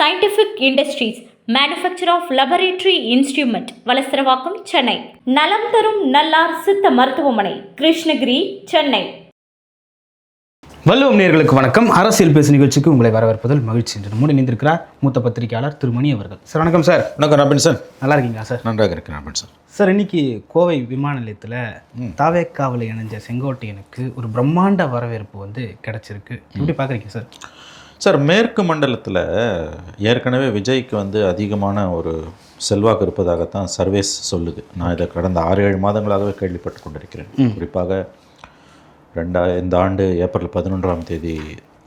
Scientific industries manufacture of laboratory instrument Valasaravakkam Chennai. நலம் தரும் நல்லார் சித்த மருத்துவமனை கிருஷ்ணகிரி சென்னை. வல்லுவம் நேர்களுக்கு வணக்கம். அரசியல் பேசு நிகழ்ச்சிக்கு உங்களை வரவேற்பதில் மகிழ்ச்சி என்று நம்முடன் இணைந்திருக்கிறார் மூத்த பத்திரிகையாளர் திருமணி அவர்கள். சார் வணக்கம் சார். வணக்கம் ராபின்சன் நல்லா இருக்கீங்களா சார்? நன்றாக இருக்கேன் ராபின்சன் சார். இன்னைக்கு கோவை விமான நிலையத்தில் தாவேக்காவில் இணைஞ்ச செங்கோட்டையனுக்கு ஒரு பிரம்மாண்ட வரவேற்பு வந்து கிடைச்சிருக்கு. எப்படி பார்க்குறீங்க சார்? சார் மேற்கு மண்டலத்தில் ஏற்கனவே விஜய்க்கு வந்து அதிகமான ஒரு செல்வாக்கு இருப்பதாகத்தான் சர்வேஸ் சொல்லுது. நான் இதை கடந்த ஆறு ஏழு மாதங்களாகவே கேள்விப்பட்டு கொண்டிருக்கிறேன். குறிப்பாக ரெண்டா இந்த ஆண்டு ஏப்ரல் பதினொன்றாம் தேதி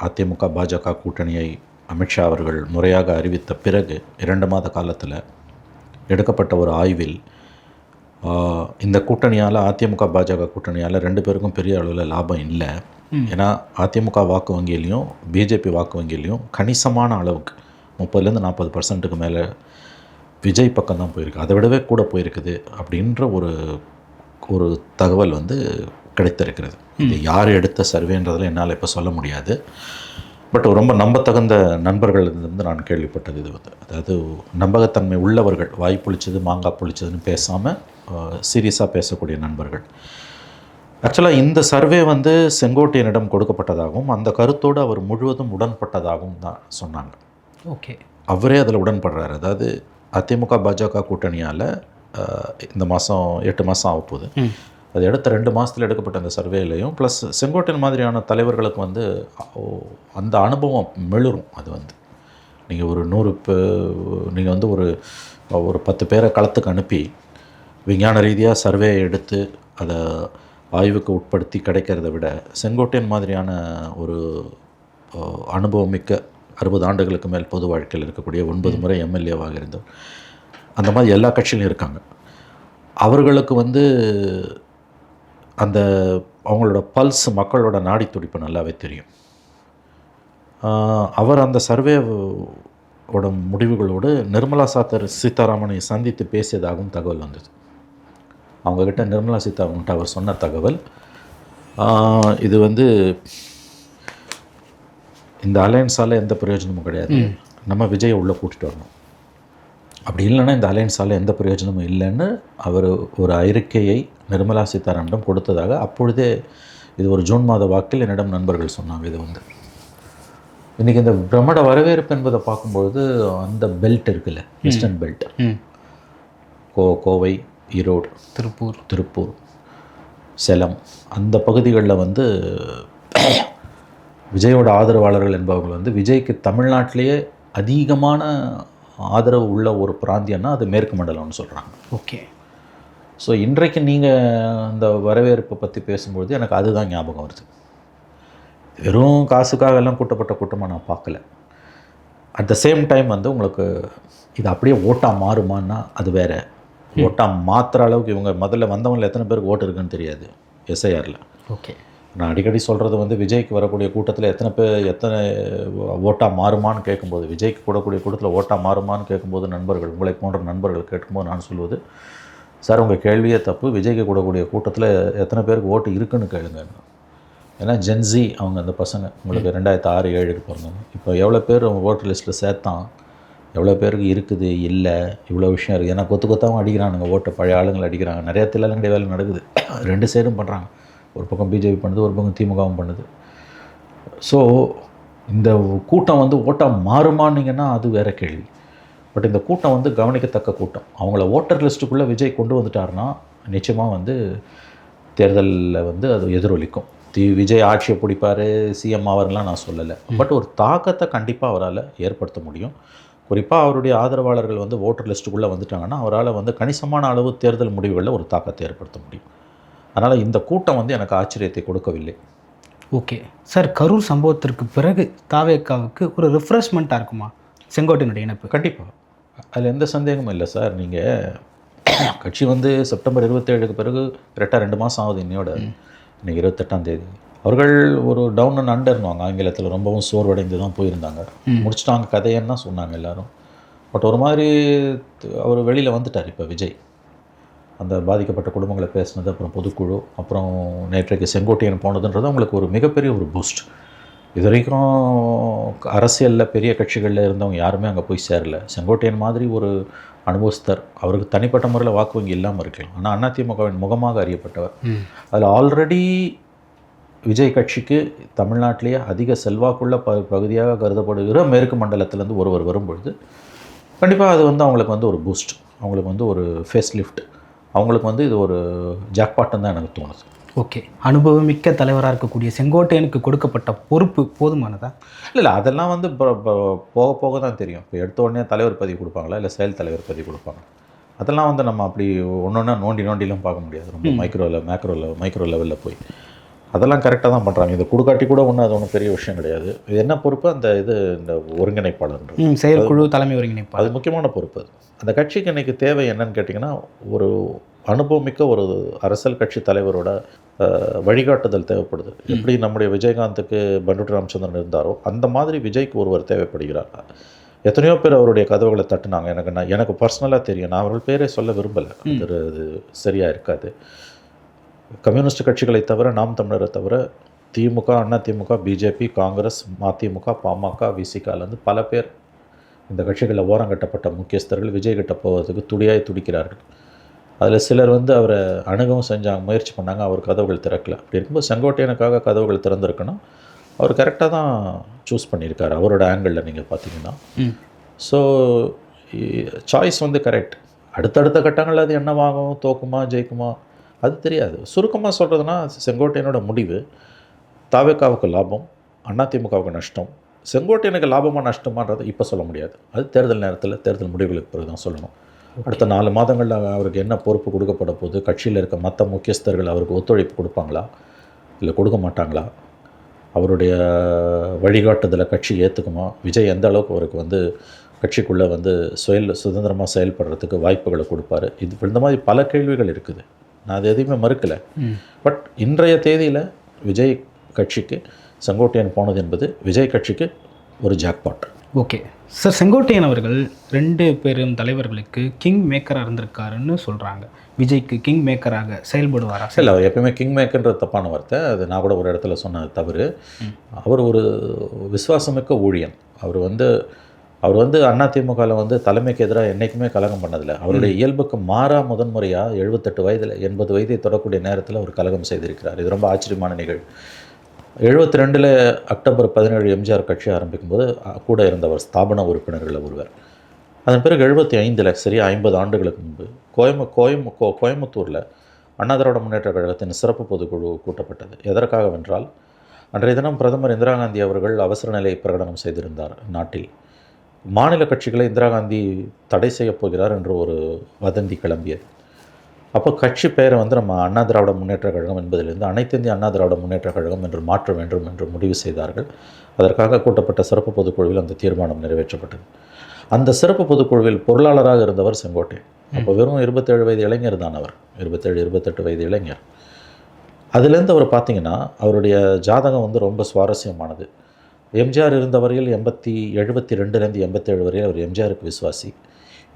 அதிமுக பாஜக கூட்டணியை அமித்ஷா அவர்கள் முறையாக அறிவித்த பிறகு இரண்டு மாத காலத்தில் எடுக்கப்பட்ட ஒரு ஆய்வில் இந்த கூட்டணியால் அதிமுக பாஜக கூட்டணியால் ரெண்டு பேருக்கும் பெரிய அளவில் லாபம் இல்லை. ஏன்னா அதிமுக வாக்கு வங்கியிலையும் பிஜேபி வாக்கு வங்கியிலையும் கணிசமான அளவுக்கு முப்பதுலேருந்து நாற்பது பர்சன்ட்டுக்கு மேலே விஜய் பக்கம் தான் போயிருக்கு. அதை விடவே கூட போயிருக்குது அப்படின்ற ஒரு ஒரு தகவல் வந்து கிடைத்திருக்கிறது. இது யார் எடுத்த சர்வேன்றதில் என்னால் இப்போ சொல்ல முடியாது. பட் ரொம்ப நம்பத்தகுந்த நண்பர்கள் இருந்து நான் கேள்விப்பட்டது இது வந்து. அதாவது நம்பகத்தன்மை உள்ளவர்கள் வாய் புளிச்சது மாங்காய் புளிச்சதுன்னு பேசாமல் சீரியஸாக பேசக்கூடிய நண்பர்கள். ஆக்சுவலாக இந்த சர்வே வந்து செங்கோட்டையனிடம் கொடுக்கப்பட்டதாகவும் அந்த கருத்தோடு அவர் முழுவதும் உடன்பட்டதாகவும் தான் சொன்னாங்க. ஓகே அவரே அதில் உடன்படுறாரு. அதாவது அதிமுக பாஜக கூட்டணியால் இந்த மாதம் எட்டு மாதம் ஆக போகுது. அது எடுத்த ரெண்டு மாதத்தில் எடுக்கப்பட்ட அந்த சர்வேலையும் ப்ளஸ் செங்கோட்டையன் மாதிரியான தலைவர்களுக்கு வந்து அந்த அனுபவம் மெழுரும் அது வந்து. நீங்கள் ஒரு நூறு நீங்கள் வந்து ஒரு ஒரு பத்து பேரை களத்துக்கு அனுப்பி விஞ்ஞான ரீதியாக சர்வே எடுத்து அதை ஆய்வுக்கு உட்படுத்தி கிடைக்கிறத விட செங்கோட்டையன் மாதிரியான ஒரு அனுபவம் மிக்க அறுபது ஆண்டுகளுக்கு மேல் பொது வாழ்க்கையில் இருக்கக்கூடிய ஒன்பது முறை எம்எல்ஏவாக இருந்தவர். அந்த மாதிரி எல்லா கட்சியிலும் இருக்காங்க. அவர்களுக்கு வந்து அந்த அவங்களோட பல்ஸ் மக்களோட நாடி துடிப்பு நல்லாவே தெரியும். அவர் அந்த சர்வே ஓட முடிவுகளோடு நிர்மலா சாத்தர் சீதாராமனை சந்தித்து பேசியதாகவும் தகவல் வந்தது. அவங்கக்கிட்ட நிர்மலா சீதாராமன்ட்ட அவர் சொன்ன தகவல் இது வந்து இந்த அலையன்ஸால் எந்த பிரயோஜனமும் கிடையாது. நம்ம விஜயை உள்ளே கூட்டிகிட்டு வரணும். அப்படி இல்லைன்னா இந்த அலையன்ஸால் எந்த பிரயோஜனமும் இல்லைன்னு அவர் ஒரு அறிக்கையை நிர்மலா சீதாராமனிடம் கொடுத்ததாக அப்பொழுதே இது ஒரு ஜூன் மாத வாக்கில் என்னிடம் நண்பர்கள் சொன்னாங்க இது வந்து. இன்றைக்கி இந்த பிரம்மட வரவேற்பு என்பதை பார்க்கும்பொழுது அந்த பெல்ட் இருக்குல்ல வெஸ்டர்ன் பெல்ட். கோ கோவை ஈரோடு திருப்பூர். திருப்பூர் சேலம். அந்த பகுதிகளில் வந்து விஜயோட ஆதரவாளர்கள் என்பவர்கள் வந்து விஜய்க்கு தமிழ்நாட்டிலேயே அதிகமான ஆதரவு உள்ள ஒரு பிராந்தியம்னா அது மேற்கு மண்டலம்னு சொல்கிறாங்க ஓகே. ஸோ இன்றைக்கு நீங்கள் அந்த வரவேற்பை பற்றி பேசும்பொழுது எனக்கு அதுதான் ஞாபகம் வருது. வெறும் காசுக்காக எல்லாம் கூட்டப்பட்ட கூட்டமாக நான் பார்க்கல. அட் த சேம் டைம் வந்து உங்களுக்கு இது அப்படியே ஓட்டாக மாறுமான்னா அது வேற. ஓட்டாக மாற்றுற அளவுக்கு இவங்க முதல்ல வந்தவங்களில் எத்தனை பேருக்கு ஓட்டு இருக்குன்னு தெரியாது எஸ்ஐஆரில் ஓகே. நான் அடிக்கடி சொல்கிறது வந்து விஜய்க்கு வரக்கூடிய கூட்டத்தில் எத்தனை பேர் எத்தனை ஓட்டாக மாறுமான்னு கேட்கும்போது விஜய்க்கு கூடக்கூடிய கூட்டத்தில் ஓட்டாக மாறுமான்னு கேட்கும்போது நண்பர்கள் உங்களை போன்ற நண்பர்கள் கேட்கும்போது நான் சொல்வது சார் உங்கள் கேள்வியே தப்பு. விஜய்க்கு கூடக்கூடிய கூட்டத்தில் எத்தனை பேருக்கு ஓட்டு இருக்குன்னு கேளுங்க. ஏன்னா ஜென்சி அவங்க அந்த பசங்க உங்களுக்கு ரெண்டாயிரத்து ஆறு ஏழுக்கு பிறந்தவங்க. இப்போ எவ்வளோ பேர் அவங்க ஓட்டர் லிஸ்ட்டில் சேர்த்தான் எவ்வளோ பேருக்கு இருக்குது? இல்லை. இவ்வளோ விஷயம் இருக்குது. ஏன்னா கொத்து கொத்தாவும் அடிக்கிறானுங்க. ஓட்டை பழைய ஆளுங்களை அடிக்கிறாங்க. நிறைய தில்லாலங்கடி வேலை நடக்குது. ரெண்டு சைடும் பண்ணுறாங்க ஒரு பக்கம் பிஜேபி பண்ணுது ஒரு பக்கம் திமுகவும் பண்ணுது. ஸோ இந்த கூட்டம் வந்து ஓட்டாக மாறுமானீங்கன்னா அது வேற கேள்வி. பட் இந்த கூட்டம் வந்து கவனிக்கத்தக்க கூட்டம். அவங்கள ஓட்டர் லிஸ்ட்டுக்குள்ளே விஜய் கொண்டு வந்துட்டாருன்னா நிச்சயமாக வந்து தேர்தலில் வந்து அது எதிரொலிக்கும். தி விஜய் ஆட்சியை பிடிப்பார் சிஎம் ஆவரெலாம் நான் சொல்லலை. பட் ஒரு தாக்கத்தை கண்டிப்பாக அவரால் ஏற்படுத்த முடியும். குறிப்பாக அவருடைய ஆதரவாளர்கள் வந்து ஓட்டர் லிஸ்ட்டுக்குள்ளே வந்துட்டாங்கன்னா அவரால் வந்து கணிசமான அளவு தேர்தல் முடிவுகளில் ஒரு தாக்கத்தை ஏற்படுத்த முடியும். அதனால் இந்த கூட்டம் வந்து எனக்கு ஆச்சரியத்தை கொடுக்கவில்லை. ஓகே. சார் கரூர் சம்பவத்திற்கு பிறகு தாவேக்காவுக்கு ஒரு ரிஃப்ரெஷ்மெண்ட்டாக இருக்குமா? செங்கோட்டையனுடைய இணைப்பு. கண்டிப்பாக அதில் எந்த சந்தேகமும் இல்லை சார். நீங்கள் கட்சி வந்து செப்டம்பர் இருபத்தேழுக்கு பிறகு கரெக்டாக ரெண்டு மாதம் ஆகுது இன்னையோட. இன்னைக்கு இருபத்தெட்டாம் தேதி. அவர்கள் ஒரு டவுன் அண்ட் அண்டர்னுவாங்க ஆங்கிலத்தில் ரொம்பவும் சோர்வடைந்து தான் போயிருந்தாங்க முடிச்சிட்டாங்க கதையன்னா சொன்னாங்க எல்லாரும். பட் ஒரு மாதிரி அவர் வெளியில் வந்துட்டார் இப்போ விஜய். அந்த பாதிக்கப்பட்ட குடும்பங்களை பேசினது அப்புறம் பொதுக்குழு அப்புறம் நேற்றைக்கு செங்கோட்டையன் போனதுன்றது அவங்களுக்கு ஒரு மிகப்பெரிய ஒரு பூஸ்ட் இது வரைக்கும் அரசியலில் பெரிய கட்சிகளில் இருந்தவங்க யாருமே அங்கே போய் சேரல. செங்கோட்டையன் மாதிரி ஒரு அனுபவஸ்தர் அவருக்கு தனிப்பட்ட முறையில் வாக்கு வங்கி இல்லாமல் இருக்கலாம் ஆனால் அதிமுகவின் முகமாக அறியப்பட்டவர். அதில் ஆல்ரெடி விஜய் கட்சிக்கு தமிழ்நாட்டிலேயே அதிக செல்வாக்குள்ள ப பகுதியாக கருதப்படுகிற மேற்கு மண்டலத்திலேருந்து ஒருவர் வரும்பொழுது கண்டிப்பாக அது வந்து அவங்களுக்கு வந்து ஒரு பூஸ்ட் அவங்களுக்கு வந்து ஒரு ஃபேஸ் லிஃப்ட் அவங்களுக்கு வந்து இது ஒரு ஜாக்பாட்டன் தான் எனக்கு தோணுது. ஓகே. அனுபவமிக்க தலைவராக இருக்கக்கூடிய செங்கோட்டையனுக்கு கொடுக்கப்பட்ட பொறுப்பு போதுமானதா? இல்லை இல்லை அதெல்லாம் வந்து போக போக தான் தெரியும். இப்போ எடுத்த உடனே தலைவர் பதவி கொடுப்பாங்களா இல்லை செயல் தலைவர் பதவி கொடுப்பாங்க அதெல்லாம் வந்து நம்ம அப்படி ஒன்றொன்னா நோண்டி நோண்டிலாம் பார்க்க முடியாது. ரொம்ப மைக்ரோவில் மேக்ரோ லெவல் மைக்ரோ லெவலில் போய். அதெல்லாம் கரெக்டாக தான் பண்ணுறாங்க இது கொடுக்காட்டி கூட ஒன்றும் அது ஒன்றும் பெரிய விஷயம் கிடையாது. இது என்ன பொறுப்பு? அந்த இது இந்த ஒருங்கிணைப்பாளர்ன்றது ம் செயற்குழு தலைமை ஒருங்கிணைப்பாளர். அது முக்கியமான பொறுப்பு அது. அந்த கட்சிக்கு இன்னைக்கு தேவை என்னன்னு கேட்டிங்கன்னா ஒரு அனுபவமிக்க ஒரு அரசியல் கட்சி தலைவரோட வழிகாட்டுதல் தேவைப்படுது. எப்படி நம்முடைய விஜயகாந்துக்கு பண்டுட்டு ராமச்சந்திரன் இருந்தாரோ அந்த மாதிரி விஜய்க்கு ஒருவர் தேவைப்படுகிறார். எத்தனையோ பேர் அவருடைய கதவுகளை தட்டுனாங்க. எனக்கு நான் எனக்கு பர்சனலாக தெரியும். நான் அவர்கள் பேரே சொல்ல விரும்பலை. அது சரியாக இருக்காது. கம்யூனிஸ்ட் கட்சிகளை தவிர நாம் தமிழரை தவிர திமுக அண்ணா திமுக பிஜேபி காங்கிரஸ் மதிமுக பாமக விசிகாலேருந்து பல பேர் இந்த கட்சிகளில் ஓரங்கட்டப்பட்ட முக்கியஸ்தர்கள் விஜய் கிட்ட போவதுக்கு துடியாய் துடிக்கிறார்கள். அதில் சிலர் வந்து அவரை அணுகவும் செஞ்சாங்க முயற்சி பண்ணாங்க அவர் கதவுகள் திறக்கல. அப்படி இருக்கும்போது செங்கோட்டையனுக்காக கதவுகள் திறந்திருக்கணும். அவர் கரெக்டாக தான் சூஸ் பண்ணியிருக்காரு அவரோட ஆங்கிளில் நீங்கள் பார்த்தீங்கன்னா. ஸோ சாய்ஸ் வந்து கரெக்ட் அடுத்தடுத்த கட்டங்களில் அது என்னவாகும் தோக்குமா ஜெயிக்குமா? அது தெரியாது. சுருக்கமாக சொல்கிறதுனா செங்கோட்டையனோட முடிவு தாவேக்காவுக்கு லாபம் அதிமுகவுக்கு நஷ்டம். செங்கோட்டையனுக்கு லாபமா நஷ்டமான்றது இப்போ சொல்ல முடியாது. அது தேர்தல் நேரத்தில் தேர்தல் முடிவுகளுக்கு பிறகு தான் சொல்லணும். அடுத்த நாலு மாதங்களில் அவருக்கு என்ன பொறுப்பு கொடுக்கப்பட போகுது கட்சியில் இருக்க மற்ற முக்கியஸ்தர்கள் அவருக்கு ஒத்துழைப்பு கொடுப்பாங்களா இல்லை கொடுக்க மாட்டாங்களா அவருடைய வழிகாட்டுதலை கட்சி ஏற்றுக்குமா விஜய் எந்த அளவுக்கு அவருக்கு வந்து கட்சிக்குள்ளே வந்து செயல் சுதந்திரமாக செயல்படுறதுக்கு வாய்ப்புகளை கொடுப்பாரு இது இந்த மாதிரி பல கேள்விகள் இருக்குது. நான் அது எதையுமே மறுக்கலை. பட் இன்றைய தேதியில் விஜய் கட்சிக்கு செங்கோட்டையன் போனது என்பது விஜய் கட்சிக்கு ஒரு ஜாக்பாட் ஓகே. சார் செங்கோட்டையன் அவர்கள் ரெண்டு பெரும் தலைவர்களுக்கு கிங் மேக்கராக இருந்திருக்காருன்னு சொல்கிறாங்க விஜய்க்கு கிங் மேக்கராக செயல்படுவாரா? இல்லை அவர் எப்பயுமே கிங் மேக்கர்ன்றது தப்பான வார்த்தை. அது நான் கூட ஒரு இடத்துல சொன்ன தவறு. அவர் ஒரு விசுவாசமிக்க ஊழியன். அவர் வந்து அவர் வந்து அதிமுகவில் வந்து தலைமைக்கு எதிராக என்றைக்குமே கலகம் பண்ணதில்லை. அவருடைய இயல்புக்கு மாறா முதன்முறையாக எழுபத்தெட்டு வயதில் எண்பது வயதை தொடக்கூடிய நேரத்தில் அவர் கலகம் செய்திருக்கிறார். இது ரொம்ப ஆச்சரியமான நிகழ்வு. எழுபத்தி ரெண்டில் அக்டோபர் பதினேழு எம்ஜிஆர் கட்சி ஆரம்பிக்கும் போது கூட இருந்தவர் ஸ்தாபன உறுப்பினர்களில் ஒருவர். அதன் பிறகு எழுபத்தி ஐந்தில் சரி ஐம்பது ஆண்டுகளுக்கு முன்பு கோயம்பு கோயம் கோ கோயம்புத்தூரில் அண்ணா திராவிட முன்னேற்ற கழகத்தின் சிறப்பு பொதுக்குழு கூட்டப்பட்டது. எதற்காகவென்றால் அன்றைய தினம் பிரதமர் இந்திரா காந்தி அவர்கள் அவசர நிலை பிரகடனம் செய்திருந்தார் நாட்டில். மாநில கட்சிகளை இந்திரா காந்தி தடை செய்யப் போகிறார் என்று ஒரு வதந்தி கிளம்பியது. அப்போ கட்சி பெயரை வந்து நம்ம அண்ணா திராவிட முன்னேற்ற கழகம் என்பதிலிருந்து அனைத்து இந்திய அண்ணா திராவிட முன்னேற்ற கழகம் என்று மாற்ற வேண்டும் என்று முடிவு செய்தார்கள். அதற்காக கூட்டப்பட்ட சிறப்பு பொதுக்குழுவில் அந்த தீர்மானம் நிறைவேற்றப்பட்டது. அந்த சிறப்பு பொதுக்குழுவில் பொருளாளராக இருந்தவர் செங்கோட்டை. அப்போ வெறும் இருபத்தேழு வயது இளைஞர் தான் அவர். இருபத்தேழு இருபத்தெட்டு வயது இளைஞர். அதுலேருந்து அவர் பார்த்தீங்கன்னா அவருடைய ஜாதகம் வந்து ரொம்ப சுவாரஸ்யமானது. எம்ஜிஆர் இருந்த வரையில் எண்பத்தி எழுபத்தி ரெண்டுலேருந்து எண்பத்தேழு வரையில் அவர் எம்ஜிஆருக்கு விசுவாசி.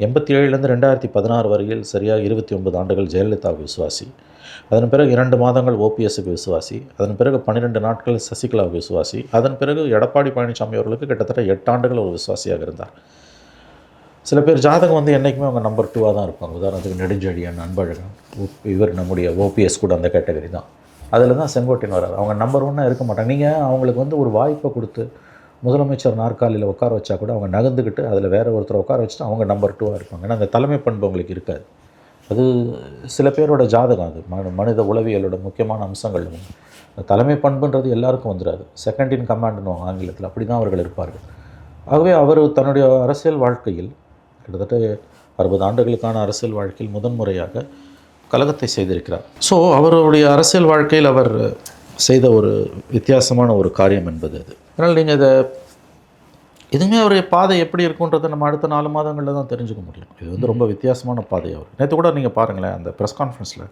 எண்பத்தி ஏழுலேருந்து ரெண்டாயிரத்தி பதினாறு வரையில் சரியாக இருபத்தி ஒன்பது ஆண்டுகள் ஜெயலலிதாவுக்கு விசுவாசி. அதன் பிறகு இரண்டு மாதங்கள் ஓபிஎஸ்க்கு விசுவாசி. அதன் பிறகு பன்னிரெண்டு நாட்கள் சசிகலாவுக்கு விசுவாசி. அதன் பிறகு எடப்பாடி பழனிசாமி அவர்களுக்கு கிட்டத்தட்ட எட்டு ஆண்டுகள் ஒரு விசுவாசியாக இருந்தார். சில பேர் ஜாதகம் வந்து என்றைக்குமே அவங்க நம்பர் டூவாக தான் இருப்பாங்க. உதாரணத்துக்கு நெடுஞ்செழியன் அன்பழகன் இவர் நம்முடைய ஓபிஎஸ் கூட அந்த கேட்டகரி தான். அதில் தான் செங்கோட்டையன் வராது அவங்க நம்பர் ஒன்னாக இருக்க மாட்டாங்க. நீங்கள் அவங்களுக்கு வந்து ஒரு வாய்ப்பை கொடுத்து முதலமைச்சர் நாற்காலியில் உட்கார வச்சா கூட அவங்க நகர்ந்துக்கிட்டு அதில் வேறு ஒருத்தரை உட்கார வச்சுட்டு அவங்க நம்பர் டூவாக இருப்பாங்க. ஏன்னா அந்த தலைமை பண்பு அவங்களுக்கு இருக்காது. அது சில பேரோட ஜாதகம் அது. மனு மனித உளவியலோட முக்கியமான அம்சங்கள் தலைமை பண்புன்றது எல்லாருக்கும் வந்துடாது செகண்ட் இன் கமாண்டுன்னு ஆங்கிலத்தில். அப்படி தான் அவர்கள் இருப்பார்கள். ஆகவே அவர் தன்னுடைய அரசியல் வாழ்க்கையில் கிட்டத்தட்ட அறுபது ஆண்டுகளுக்கான அரசியல் வாழ்க்கையில் முதன்முறையாக கலகத்தை செய்திருக்கிறார். ஸோ அவருடைய அரசியல் வாழ்க்கையில் அவர் செய்த ஒரு வித்தியாசமான ஒரு காரியம் என்பது அது. அதனால் நீங்கள் இதை இதுவுமே அவருடைய பாதை எப்படி இருக்குன்றதை நம்ம அடுத்த நாலு மாதங்களில் தான் தெரிஞ்சுக்க முடியும். இது வந்து ரொம்ப வித்தியாசமான பாதை அவர். நேற்று கூட நீங்கள் பாருங்களேன் அந்த ப்ரெஸ் கான்ஃபரன்ஸில்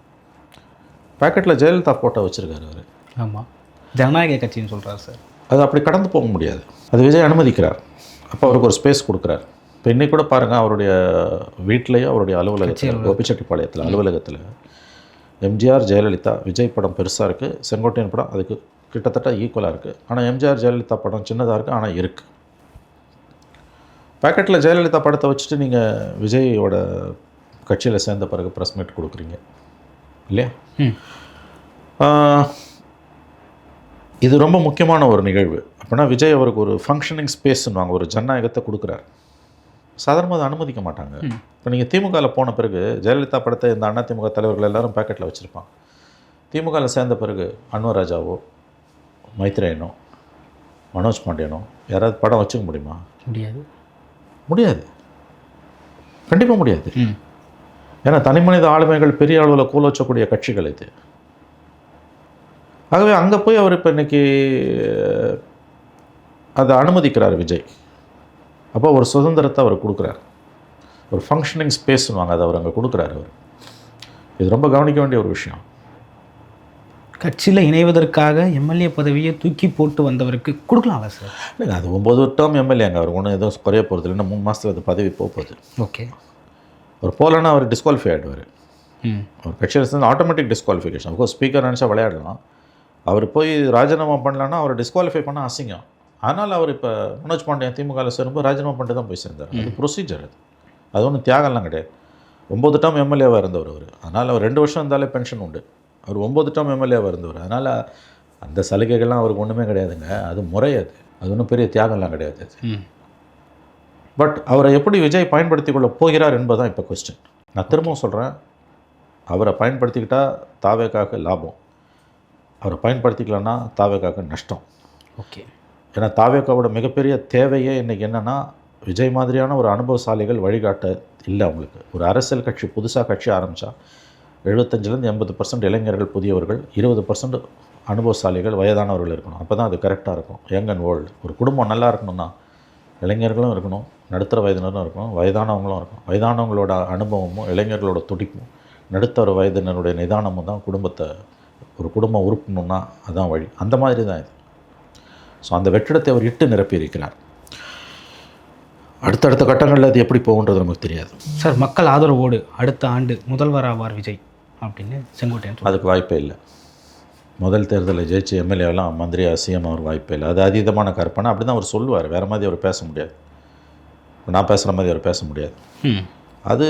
பேக்கெட்டில் ஜெயலலிதா ஃபோட்டோ வச்சுருக்காரு அவர். ஆமாம் ஜனநாயக கட்சின்னு சொல்கிறார் சார். அது அப்படி கடந்து போக முடியாது. அது விஜய் அனுமதிக்கிறார். அப்போ அவருக்கு ஒரு ஸ்பேஸ் கொடுக்குறார். இப்போ இன்னைக்கு கூட பாருங்கள் அவருடைய வீட்லேயோ அவருடைய அலுவலகத்தில். கோபிச்செட்டிப்பாளையத்தில் அலுவலகத்தில் எம்ஜிஆர் ஜெயலலிதா விஜய் படம் பெருசாக இருக்குது செங்கோட்டையன் படம் அதுக்கு கிட்டத்தட்ட ஈக்குவலாக இருக்குது ஆனால் எம்ஜிஆர் ஜெயலலிதா படம் சின்னதாக இருக்குது ஆனால் இருக்குது பேக்கெட்டில் ஜெயலலிதா படத்தை வச்சுட்டு நீங்கள் விஜயோட கட்சியில் சேர்ந்த பிறகு ப்ரெஸ் மீட் கொடுக்குறீங்க. இல்லையா? இது ரொம்ப முக்கியமான ஒரு நிகழ்வு. அப்படின்னா விஜய் அவருக்கு ஒரு ஃபங்க்ஷனிங் ஸ்பேஸ்ன்னுவாங்க ஒரு ஜனநாயகத்தை கொடுக்குறாரு. சாதாரணமாக அதை அனுமதிக்க மாட்டாங்க. இப்போ நீங்கள் திமுகவில் போன பிறகு ஜெயலலிதா படத்தை இந்த அண்ணா திமுக தலைவர்கள் எல்லாரும் பேக்கெட்டில் வச்சுருப்பாங்க. திமுகவில் சேர்ந்த பிறகு அன்வர் ராஜாவோ மைத்ரேயனோ மனோஜ் பாண்டியனோ யாராவது படம் வச்சுக்க முடியுமா? முடியாது. முடியாது. கண்டிப்பாக முடியாது. ஏன்னா தனிமனித ஆளுமைகள் பெரிய அளவில் கூல வச்சக்கூடிய கட்சிகள் இது. ஆகவே அங்கே போய் அவர் இப்போ இன்னைக்கு அஹ், அதை அனுமதிக்கிறார் விஜய். அப்போ ஒரு சுதந்திரத்தை அவர் கொடுக்குறாரு. ஒரு ஃபங்க்ஷனிங் ஸ்பேஸ்னுவாங்க அதை அவர் அங்கே கொடுக்குறாரு அவர். இது ரொம்ப கவனிக்க வேண்டிய ஒரு விஷயம். கட்சியில் இணைவதற்காக எம்எல்ஏ பதவியை தூக்கி போட்டு வந்தவருக்கு கொடுக்கலாம்ல சார்? இல்லைங்க அது ஒம்பது டேர்ம் எம்எல்ஏங்க அவர் ஒன்றும் எதுவும் குறைய போகிறது இல்லை இன்னும் மூணு மாதத்துல அது பதவி போக போகுது. ஓகே. அவர் போகலன்னா அவர் டிஸ்குவாலிஃபை ஆகிடுவார் ம். அவர் கட்சியில் சேர்ந்து ஆட்டோமேட்டிக் டிஸ்குவாலிஃபிகேஷன் அஃப்கோர்ஸ் ஸ்பீக்கர் நினச்சா விளையாடலாம். அவர் போய் ராஜினாமா பண்ணலன்னா அவரை டிஸ்குவாலிஃபை பண்ண அசிங்கம். அதனால் அவர் இப்போ மனோஜ் பாண்டியன் திமுகவில் சேரும்போது ராஜினாமா பண்ணிட்டு தான் போய் சேர்ந்தார். அது ப்ரொசீஜர் அது. அது ஒன்றும் தியாகம்லாம் கிடையாது. ஒம்பது டேர்ம் எம்எல்ஏவாக இருந்தவர் அவர். அதனால் அவர் ரெண்டு வருஷம் இருந்தாலே பென்ஷன் உண்டு. அவர் ஒம்பது டேர்ம் எம்எல்ஏவாக இருந்தவர். அதனால் அந்த சலுகைகள்லாம் அவருக்கு ஒன்றுமே கிடையாதுங்க. அது முறை அது. அது ஒன்றும் பெரிய தியாகம்லாம் கிடையாது அது. பட் அவரை எப்படி விஜய் பயன்படுத்தி கொள்ள போகிறார் என்பதுதான் இப்போ கொஸ்டின் நான் திரும்பவும் சொல்கிறேன் அவரை பயன்படுத்திக்கிட்டா தாவேக்காக லாபம். அவரை பயன்படுத்திக்கலன்னா தாவேக்காக நஷ்டம். ஓகே. ஏன்னா தாவேக்காவோட மிகப்பெரிய தேவையே இன்றைக்கி என்னென்னா விஜய் மாதிரியான ஒரு அனுபவசாலிகள் வழிகாட்ட இல்லை அவங்களுக்கு. ஒரு அரசியல் கட்சி புதுசாக கட்சி ஆரம்பித்தா எழுபத்தஞ்சிலேருந்து எண்பது பர்சன்ட் இளைஞர்கள் புதியவர்கள் இருபது பர்சன்ட் அனுபவசாலிகள் வயதானவர்கள் இருக்கணும். அப்போ தான் அது கரெக்டாக இருக்கும். யங் அண்ட் ஓல்டு ஒரு குடும்பம் நல்லா இருக்கணும்னா இளைஞர்களும் இருக்கணும் நடுத்தர வயதினரும் இருக்கணும் வயதானவங்களும் இருக்கணும். வயதானவங்களோட அனுபவமும் இளைஞர்களோட துடிப்பும் நடுத்தர வயதினருடைய நிதானமும் தான் குடும்பத்தை ஒரு குடும்பம் உருப்பணும்னா அதான் வழி. அந்த மாதிரி தான் இது. ஸோ அந்த வெற்றிடத்தை அவர் இட்டு நிரப்பி இருக்கிறார் அடுத்தடுத்த கட்டங்களில் அது எப்படி போகுன்றது நமக்கு தெரியாது. சார் மக்கள் ஆதரவோடு அடுத்த ஆண்டு முதல்வர் ஆவார் விஜய் அப்படின்னு செங்கோட்டையன். அதுக்கு வாய்ப்பே இல்லை. முதல் தேர்தலில் ஜெயிச்சு எம்எல்ஏவெல்லாம் மந்திரி சிஎம் அவர் வாய்ப்பே இல்லை. அது அதீதமான கற்பனை. அப்படி தான் அவர் சொல்லுவார். வேறு மாதிரி அவர் பேச முடியாது. நான் பேசுகிற மாதிரி அவர் பேச முடியாது. அது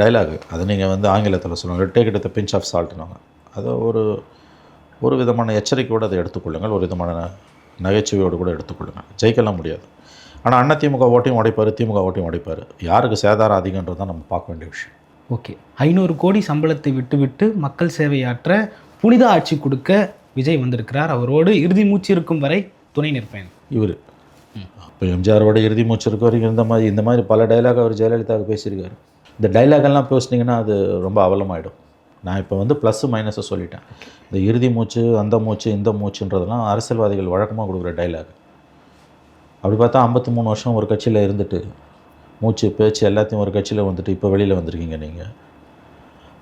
டைலாகு அது நீங்கள் வந்து ஆங்கிலத்தில் சொல்லுவாங்க. டேக் இட் பிஞ்ச் ஆஃப் சால்ட்னுவாங்க அதை ஒரு ஒரு விதமான எச்சரிக்கையோடு அதை எடுத்துக்கொள்ளுங்கள். ஒரு விதமான நகைச்சுவையோடு கூட எடுத்துக்கொள்ளுங்கள் ஜெயிக்கலாம் முடியாது. ஆனால் அண்ணா திமுக ஓட்டையும் உடைப்பார் திமுக ஓட்டையும் உடைப்பார். யாருக்கு சேதாரம் அதிகன்றது தான் நம்ம பார்க்க வேண்டிய விஷயம். ஓகே. ஐநூறு கோடி சம்பளத்தை விட்டுவிட்டு மக்கள் சேவையாற்ற புனித ஆட்சி கொடுக்க விஜய் வந்திருக்கிறார். அவரோடு இறுதி மூச்சு இருக்கும் வரை துணை நிற்பேன். இவர். இப்போ எம்ஜிஆரோட இறுதி மூச்சு இருக்க வரைக்கும் இந்த மாதிரி இந்த மாதிரி பல டைலாக் அவர் ஜெயலலிதாவுக்கு பேசியிருக்காரு. இந்த டைலாக் எல்லாம் பேசுனீங்கன்னா அது ரொம்ப அவலமாயிடும். நான் இப்போ வந்து ப்ளஸ் மைனஸை சொல்லிட்டேன். இந்த இறுதி மூச்சு அந்த மூச்சு இந்த மூச்சுன்றதெல்லாம் அரசியல்வாதிகள் வழக்கமாக கொடுக்குற டைலாக் அப்படி பார்த்தா ஐம்பத்தி மூணு வருஷம் ஒரு கட்சியில் இருந்துட்டு மூச்சு பேச்சு எல்லாத்தையும் ஒரு கட்சியில் வந்துட்டு இப்போ வெளியில் வந்திருக்கீங்க நீங்கள்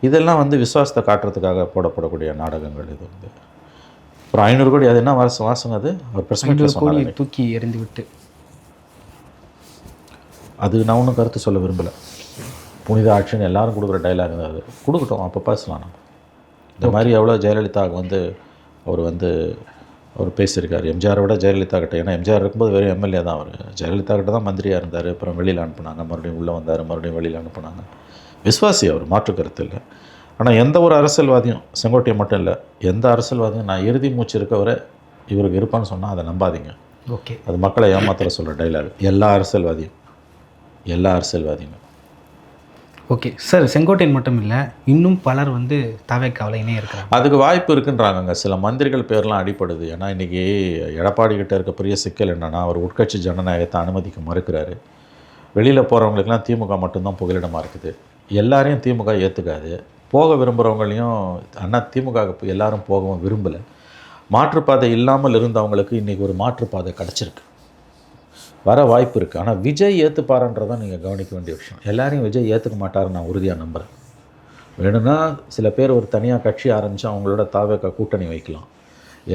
இதெல்லாம் வந்து விசுவாசத்தை காட்டுறதுக்காக போடப்படக்கூடிய நாடகங்கள் இது வந்து. அப்புறம் ஐநூறு கோடி அது என்ன வாசம் வாசங்க அது? அவர் சொன்னாங்க தூக்கி எறிந்து விட்டு அது நான் ஒன்றும் கருத்து சொல்ல விரும்பலை. புனித ஆட்சின்னு எல்லாரும் கொடுக்குற டைலாக் தான் அது கொடுக்கட்டும் அப்போ பேசலாம் நம்ம. இந்த மாதிரி எவ்வளோ ஜெயலலிதாவுக்கு வந்து அவர் வந்து அவர் பேசியிருக்காரு. எம்ஜிஆரை விட ஜெயலலிதா கிட்ட ஏன்னா எம்ஜிஆர் இருக்கும்போது வெறும் எம்எல்ஏ தான் அவர். ஜெயலலிதா கிட்ட தான் மந்திரியாக இருந்தார் அப்புறம் வெளியில் அனுப்புனாங்க மறுபடியும் உள்ளே வந்தார் மறுபடியும் வெளியில் அனுப்புனாங்க. விஸ்வாசி அவர் மாற்று கருத்து இல்லை. ஆனால் எந்த ஒரு அரசியல்வாதியும் செங்கோட்டையன் மட்டும் இல்லை எந்த அரசியல்வாதியும் நான் இறுதி மூச்சு இருக்கவரை இவருக்கு இருப்பான்னு சொன்னால் அதை நம்பாதீங்க. ஓகே அது மக்களை ஏமாத்திர சொல்கிற டைலாக் எல்லா அரசியல்வாதியும் எல்லா அரசியல்வாதியும். ஓகே. சார் செங்கோட்டையன் மட்டும் இல்லை இன்னும் பலர் வந்து தாவேக்காவில் இணைய இருக்கிறாங்க அதுக்கு வாய்ப்பு இருக்குன்றாங்கங்க. சில மந்திரிகள் பேர்லாம் அடிப்படுது ஏன்னா இன்றைக்கி எடப்பாடி கிட்ட இருக்க பெரிய சிக்கல் என்னென்னா அவர் உட்கட்சி ஜனநாயகத்தை அனுமதிக்க மறுக்கிறாரு. வெளியில் போகிறவங்களுக்குலாம் திமுக மட்டும்தான் புகலிடமாக இருக்குது. எல்லாரையும் திமுக ஏற்றுக்காது போக விரும்புகிறவங்களையும் அண்ணா திமுக எல்லாரும் போகவும் விரும்பலை. மாற்றுப்பாதை இல்லாமல் இருந்தவங்களுக்கு இன்றைக்கி ஒரு மாற்றுப்பாதை கிடச்சிருக்கு. வர வாய்ப்பு இருக்குது ஆனால் விஜய் ஏற்றுப்பாருன்றதான் நீங்கள் கவனிக்க வேண்டிய விஷயம். எல்லாரையும் விஜய் ஏற்றுக்க மாட்டாருன்னு நான் உறுதியாக நம்புகிறேன் வேணும்னா சில பேர் ஒரு தனியாக கட்சி ஆரம்பித்து அவங்களோட தாவக கூட்டணி வைக்கலாம்.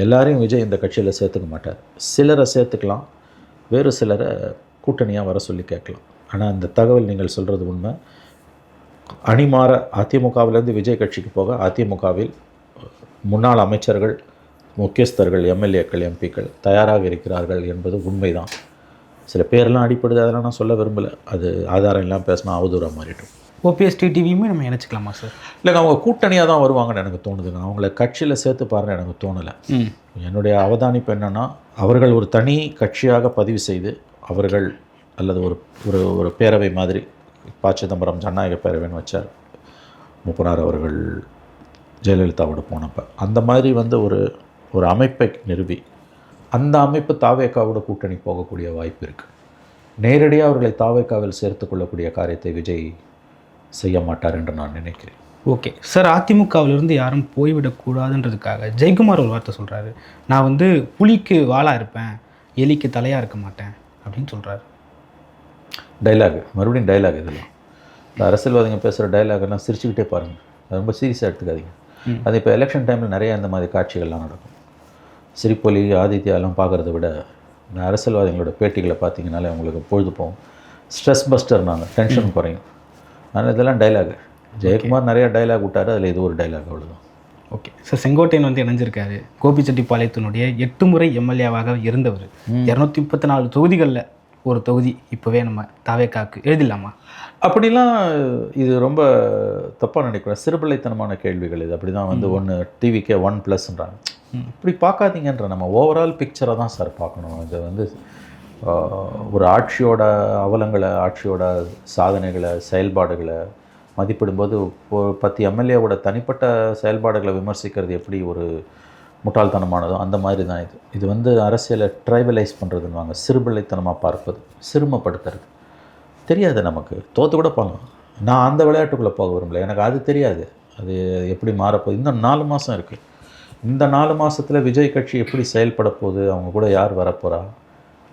எல்லாரையும் விஜய் இந்த கட்சியில் சேர்த்துக்க மாட்டார். சிலரை சேர்த்துக்கலாம். வேறு சிலரை கூட்டணியாக வர சொல்லி கேட்கலாம். ஆனால் இந்த தகவல் நீங்கள் சொல்கிறது உண்மை. அணிமாற அதிமுகவிலேருந்து விஜய் கட்சிக்கு போக அதிமுகவில் முன்னாள் அமைச்சர்கள் முக்கியஸ்தர்கள் எம்எல்ஏக்கள் எம்பிக்கள் தயாராக இருக்கிறார்கள் என்பது உண்மைதான். சில பேர்லாம் அடிப்படுது அதெல்லாம் நான் சொல்ல விரும்பலை. அது ஆதாரம் இல்லாமல் பேசினா அவதூறாக மாறிடும் ஓபிஎஸ் டிடிவியுமே நம்ம இணைச்சிக்கலாமா சார் இல்லைங்க அவங்க கூட்டணியாக தான் வருவாங்கன்னு எனக்கு தோணுதுங்க. அவங்கள கட்சியில் சேர்த்து பாருன்னு எனக்கு தோணலை. என்னுடைய அவதானிப்பு என்னென்னா அவர்கள் ஒரு தனி கட்சியாக பதிவு செய்து அவர்கள் அல்லது ஒரு ஒரு ஒரு பேரவை மாதிரி ப சிதம்பரம் ஜனநாயக பேரவைன்னு வச்சார். மூப்பனார் அவர்கள் ஜெயலலிதாவோட போனப்போ. அந்த மாதிரி வந்து ஒரு ஒரு அமைப்பை நிறுவி அந்த அமைப்பு தாவேக்காவோட கூட்டணி போகக்கூடிய வாய்ப்பு இருக்குது நேரடியாக அவர்களை தாவேக்காவில் சேர்த்து கொள்ளக்கூடிய காரியத்தை விஜய் செய்ய மாட்டார் என்று நான் நினைக்கிறேன். ஓகே. சார் அதிமுகவிலிருந்து யாரும் போய்விடக்கூடாதுன்றதுக்காக ஜெயக்குமார் ஒரு வார்த்தை சொல்கிறாரு நான் வந்து புலிக்கு வாளாக இருப்பேன் எலிக்கு தலையாக இருக்க மாட்டேன் அப்படின்னு சொல்கிறாரு டைலாக் மறுபடியும் டைலாக் இதெல்லாம் இந்த அரசியல்வாதிங்க பேசுகிற டைலாக் எல்லாம் சிரிச்சுக்கிட்டே பாருங்கள் ரொம்ப சீரியஸாக எடுத்துக்காதீங்க. அது இப்போ எலெக்ஷன் டைமில் நிறைய இந்த மாதிரி காட்சிகள்லாம் நடக்கும். சிரிப்பொலி ஆதித்யாலாம் பார்க்குறத விட இந்த அரசியல்வாதிகளோட பேட்டிகளை பார்த்தீங்கனாலே உங்களுக்கு பொழுது போகும் ஸ்ட்ரெஸ் பஸ்டர் நாங்கள் டென்ஷன் குறையும். ஆனால் இதெல்லாம் டைலாக் ஜெயக்குமார் நிறைய டைலாக் விட்டார் அதில் இது ஒரு டைலாக் அவ்வளோதான் ஓகே. சார் செங்கோட்டையன் வந்து இணைஞ்சிருக்காரு. கோபிச்செட்டிப்பாளையத்தினுடைய எட்டு முறை எம்எல்ஏவாக இருந்தவர். இரநூத்தி முப்பத்தி நாலு தொகுதிகளில் ஒரு தொகுதி இப்போவே நம்ம தாவேக்காக்கு எழுதிடலாமா? அப்படிலாம் இது ரொம்ப தப்பாக நினைக்கிறேன். சிறுபிள்ளைத்தனமான கேள்விகள் இது. அப்படி தான் வந்து ஒன்று டிவிக்கே ஒன் ப்ளஸ்ன்றாங்க இப்படி பார்க்காதீங்கன்ற நம்ம ஓவரால் பிக்சரை தான் சார் பார்க்கணும். இது வந்து ஒரு ஆட்சியோட அவலங்களை ஆட்சியோட சாதனைகளை செயல்பாடுகளை மதிப்பிடும்போது பத்து எம்எல்ஏவோட தனிப்பட்ட செயல்பாடுகளை விமர்சிக்கிறது எப்படி ஒரு முட்டாள்தனமானதோ அந்த மாதிரி தான் இது. இது வந்து அரசியலை ட்ரைவலைஸ் பண்ணுறதுன்னுவாங்க சிறுபிள்ளைத்தனமாக பார்ப்பது சிறுமப்படுத்துறது. தெரியாது நமக்கு. தோற்று கூட போகலாம் நான் அந்த விளையாட்டுக்குள்ளே போக விரும்பல. எனக்கு அது தெரியாது. அது எப்படி மாறப்போகுது? இன்னும் நாலு மாதம் இருக்குது இந்த நாலு மாதத்தில் விஜய் கட்சி எப்படி செயல்பட போகுது? அவங்க கூட யார் வரப்போகிறா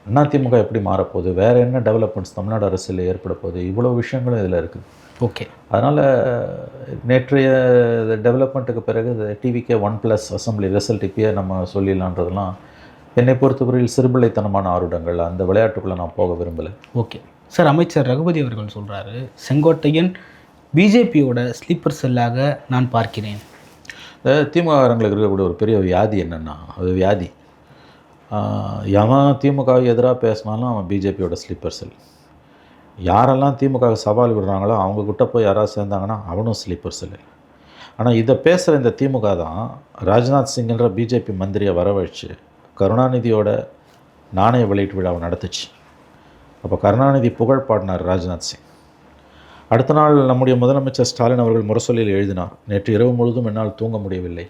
அதிமுக எப்படி மாறப்போகுது? வேறு என்ன டெவலப்மெண்ட்ஸ் தமிழ்நாடு அரசியலில் ஏற்பட போகுது? இவ்வளோ விஷயங்களும் இதில் இருக்குது. ஓகே. அதனால் நேற்றைய டெவலப்மெண்ட்டுக்கு பிறகு TVK one plus assembly result இப்பயே நம்ம சொல்லிடலான்றதெல்லாம் என்னை பொறுத்தவரையில் சிறுபிள்ளைத்தனமான ஆருடங்கள் அந்த விளையாட்டுக்குள்ளே நான் போக விரும்பலை. ஓகே. சார் அமைச்சர் ரகுபதி அவர்கள் சொல்கிறாரு செங்கோட்டையன் பிஜேபியோட ஸ்லீப்பர் செல்லாக நான் பார்க்கிறேன். இந்த திமுககாரங்களுக்கு இருக்கக்கூடிய ஒரு பெரிய வியாதி என்னென்னா அது வியாதி. எவன் திமுக எதிராக பேசினாலும் அவன் பிஜேபியோட ஸ்லீப்பர் செல் யாரெல்லாம் திமுக சவால் விடுறாங்களோ அவங்க கிட்ட போய் யாராவது சேர்ந்தாங்கன்னா அவனும் ஸ்லீப்பர் சிலை ஆனால் இதை பேசுகிற இந்த திமுக தான் ராஜ்நாத் சிங்ன்ற பிஜேபி மந்திரியை வரவழைச்சு கருணாநிதியோட நாணய வெளியீட்டு விழாவை நடத்துச்சு. அப்போ கருணாநிதி புகழ் பாடினார் ராஜ்நாத் சிங். அடுத்த நாள் நம்முடைய முதலமைச்சர் ஸ்டாலின் அவர்கள் முரசொலியில் எழுதினார் நேற்று இரவு முழுதும் என்னால் தூங்க முடியவில்லை.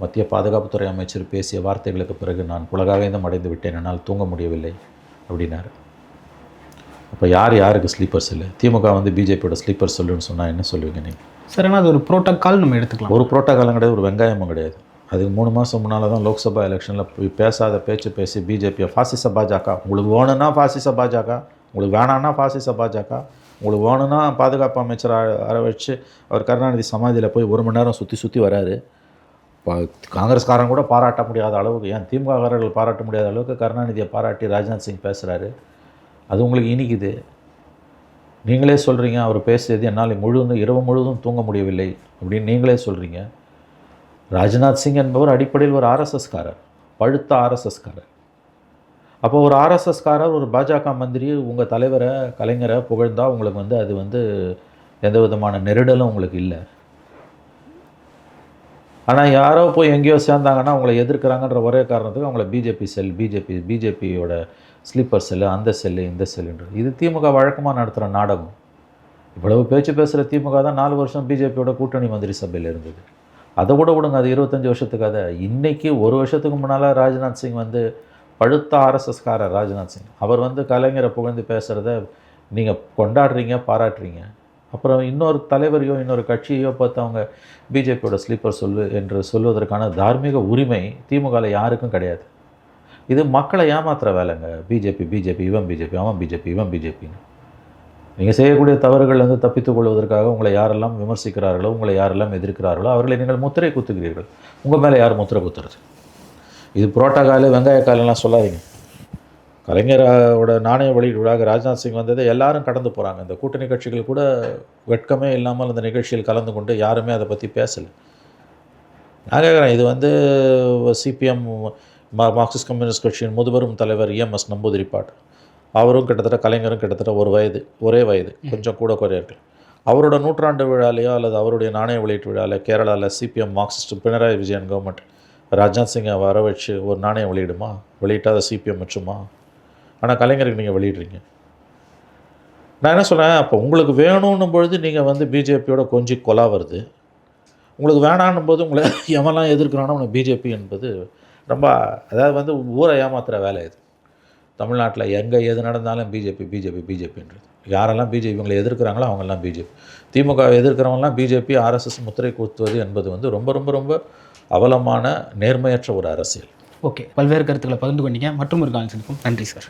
மத்திய பாதுகாப்புத்துறை அமைச்சர் பேசிய வார்த்தைகளுக்கு பிறகு நான் உலகாவேந்தம் அடைந்து விட்டேன் என்னால் தூங்க முடியவில்லை. அப்படின்னாரு. அப்போ யார் யாருக்கு ஸ்லீப்பர் செல்லு திமுக வந்து பிஜேபியோட ஸ்லீப்பர் சொல்லுன்னு சொன்னால் என்ன சொல்லுவீங்க நீங்கள் சார் அது ஒரு ப்ரோட்டோக்கால் நம்ம எடுத்துக்கலாம். ஒரு புரோட்டோகாலம் கிடையாது ஒரு வெங்காயமும் கிடையாது. அதுக்கு மூணு மாதம் முன்னால் தான் லோக்சபா எலெக்ஷனில் பேசாத பேச்சு பேசி பிஜேபியை ஃபாசிச பாஜக உங்களுக்கு வேணும்னா ஃபாசிச பாஜக உங்களுக்கு வேணான்னா ஃபாசிச பாஜக உங்களுக்கு வேணும்னா பாதுகாப்பு அமைச்சர் வச்சு அவர் கருணாநிதி சமாதியில் போய் ஒரு மணி நேரம் சுற்றி சுற்றி வராரு. காங்கிரஸ்காரன் கூட பாராட்ட முடியாத அளவுக்கு ஏன் திமுககாரர்கள் பாராட்ட முடியாத அளவுக்கு கருணாநிதியை பாராட்டி ராஜ்நாத் சிங் பேசுகிறாரு அது உங்களுக்கு இனிக்குது. நீங்களே சொல்கிறீங்க அவர் பேசியது என்னால் முழுதும் இரவு முழுதும் தூங்க முடியவில்லை அப்படின்னு நீங்களே சொல்கிறீங்க ராஜ்நாத் சிங் என்பவர் அடிப்படையில் ஒரு ஆர்எஸ்எஸ்காரர் பழுத்த ஆர்எஸ்எஸ்காரர் அப்போ ஒரு ஆர்எஸ்எஸ்காரர் ஒரு பாஜக மந்திரி உங்கள் தலைவரை கலைஞரை புகழ்ந்தால் உங்களுக்கு வந்து அது வந்து எந்த விதமான நெருடலும் உங்களுக்கு இல்லை. ஆனால் யாரோ போய் எங்கேயோ சேர்ந்தாங்கன்னா அவங்கள எதிர்க்கிறாங்கன்ற ஒரே காரணத்துக்கு அவங்கள பிஜேபி செல் பிஜேபி பிஜேபியோட ஸ்லீப்பர் செல்லு அந்த செல்லு இந்த செல்லுன்றது இது திமுக வழக்கமாக நடத்துகிற நாடகம். இவ்வளவு பேச்சு பேசுகிற திமுக தான் நாலு வருஷம் பிஜேபியோட கூட்டணி மந்திரி சபையில் இருந்தது. அதை கூட விடுங்க அது இருபத்தஞ்சி வருஷத்துக்கு அதை. இன்றைக்கி ஒரு வருஷத்துக்கு முன்னால் ராஜ்நாத் சிங் வந்து பழுத்த ஆர்எஸ்எஸ்காரர் ராஜ்நாத் சிங். அவர் வந்து கலைஞரை புகழ்ந்து பேசுகிறத நீங்கள் கொண்டாடுறீங்க பாராட்டுறீங்க. அப்புறம் இன்னொரு தலைவரையோ இன்னொரு கட்சியையோ பார்த்து அவங்க பிஜேபியோட ஸ்லீப்பர் சொல்லு என்று சொல்வதற்கான தார்மீக உரிமை திமுகவில் யாருக்கும் கிடையாது. இது மக்களை ஏமாத்துகிற வேலைங்க. பிஜேபி பிஜேபி இவன் பிஜேபி அவன் பிஜேபி இவன் பிஜேபின்னு. நீங்கள் செய்யக்கூடிய தவறுகள் வந்து தப்பித்துக் கொள்வதற்காக உங்களை யாரெல்லாம் விமர்சிக்கிறார்களோ உங்களை யாரெல்லாம் எதிர்க்கிறார்களோ அவர்களை நீங்கள் முத்திரை குத்துகிறீர்கள். உங்கள் மேலே யார் முத்திரை குத்துறது? இது புரோட்டா காலு வெங்காய காலெல்லாம் சொல்லாதீங்க. கலைஞரோட நாணய வெளியீடு ராஜ்நாத் சிங் வந்ததை எல்லாரும் கடந்து போகிறாங்க இந்த கூட்டணி கட்சிகள் கூட வெட்கமே இல்லாமல் அந்த நிகழ்ச்சியில் கலந்து கொண்டு யாருமே அதை பற்றி பேசலை. நான் கேட்குறேன் இது வந்து சிபிஎம் மார்க்சிஸ்ட் கம்யூனிஸ்ட் கட்சியின் முதுபெரும் தலைவர் இஎம்எஸ் நம்பூதிரிப்பாட் அவரும் கிட்டத்தட்ட கலைஞரும் கிட்டத்தட்ட ஒரு வயது ஒரே வயது கொஞ்சம் கூட குறையர்கள் அவரோட நூற்றாண்டு விழாலையோ அல்லது அவருடைய நாணய வெளியீட்டு விழாவில் கேரளாவில் CPM Marxist Pinarayi Vijayan government Rajnath சிங்கை வர வச்சு ஒரு நாணயம் வெளியிடுமா? வெளியிட்டாத சிபிஎம் வச்சுமா? ஆனால் கலைஞருக்கு நீங்கள் வெளியிடுறீங்க. நான் என்ன சொல்கிறேன் அப்போ உங்களுக்கு வேணும்னும் பொழுது நீங்கள் வந்து பிஜேபியோட கொஞ்சி கொலா வருது. உங்களுக்கு வேணான்னும் போது உங்களை எவன்லாம் எதிர்க்கிறானோ உனக்கு பிஜேபி என்பது ரொம்ப அதாவது வந்து ஊரை ஏமாத்துகிற வேலை இது. தமிழ்நாட்டில் எங்கே எது நடந்தாலும் பிஜேபி பிஜேபி பிஜேபின்றது. யாரெல்லாம் பிஜேபி இவங்களை எதிர்க்கிறாங்களோ அவங்கெல்லாம் பிஜேபி. திமுக எதிர்க்கிறவங்கலாம் பிஜேபி ஆர்எஸ்எஸ் முத்திரை குத்துவது என்பது வந்து ரொம்ப ரொம்ப ரொம்ப அவலமான நேர்மையற்ற ஒரு அரசியல். ஓகே. பல்வேறு கருத்துக்களை பகிர்ந்து கொண்டீங்க. மற்றும் ஒரு காலம் நன்றி சார்.